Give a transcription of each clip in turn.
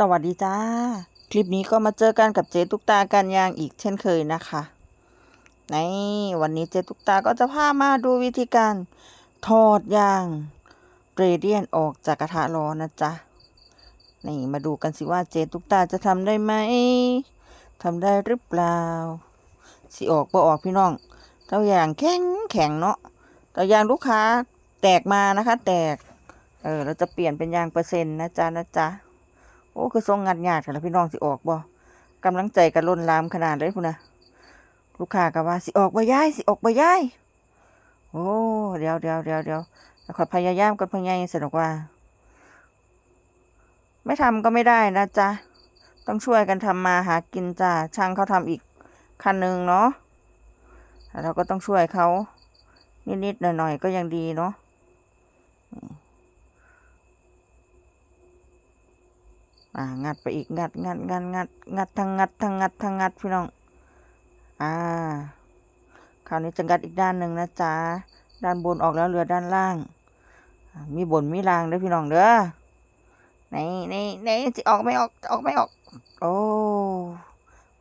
สวัสดีจ้า คลิปนี้ก็มาเจอกันกับเจตุกตากันยางอีกเช่นเคยนะคะในวันนี้เจตุกตาก็จะพามาดูวิธีการถอดยางเรเดียนออกจากกระทะร้อนนะจ๊ะนี่มาดูกันสิว่าเจตุกตาจะทำได้ไหมทำได้หรือเปล่า สิออกบ่ออกพี่น้องเตัวอย่างแข็งแข็งเนาะเตัวอย่างลูกค้าแตกมานะคะ แตก เออเราจะเปลี่ยนเป็นยางเปอร์เซ็นต์นะจ๊ะนะจ๊ะ โอ้คือทรงงัดยากแต่ละพี่น้องสิออกบ่กำลังใจกันล้นลามขนาดเลยพุ่นนะลูกค้าก็ว่าสิออกบ่ย้ายสิออกบ่ย้ายโอ้เดี๋ยวเดี๋ยวเดี๋ยวเดี๋ยวแล้วขอพยายามกันพยายามสนุกว่า ไม่ทำก็ไม่ได้นะจ๊ะต้องช่วยกันทำมาหากินจ้าช่างเขาทำอีกคันหนึ่งเนาะเราก็ต้องช่วยเขานิดๆหน่อยๆก็ยังดีเนาะ อ่างัดไปอีกงัดงัดงัดงัดงัดทั้งงัดทั้งงัดทั้งงัดพี่น้อง อ่า คราวนี้จะงัดอีกด้านหนึ่งนะจ๊ะ ด้านบนออกแล้วเหลือด้านล่าง มีบนมีล่างเด้อพี่น้องเด้อไหนไหนไหนจะออกไม่ออกจะออกไม่ออก โอ้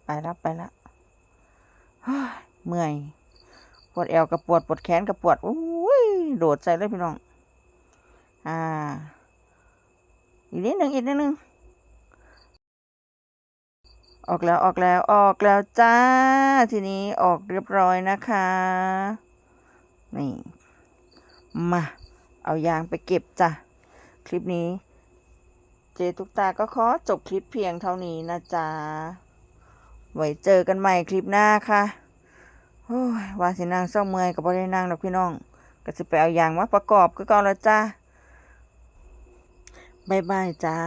ไปแล้วไปแล้วเมื่อย ปวดเอวกับปวดปวดแขนกับปวดอุ้ยโดดใส่เลยพี่น้อง อ่า อีกนิดหนึ่งอีกนิดหนึ่ง ออกแล้วออกแล้วออกแล้วจ้า ทีนี้ออกเรียบร้อยนะคะ นี่ มา เอายางไปเก็บจ้ะ คลิปนี้ เจตุกตาก็ขอจบคลิปเพียงเท่านี้นะจ๊ะ ไว้เจอกันใหม่คลิปหน้าค่ะโอ้ยว่าสินางเศร้าเมื่อยกับบ่ได้นางดอกพี่น้อง ก็จะไปเอายางมาประกอบก็ก่อนล้วจ้าบายบายจ้า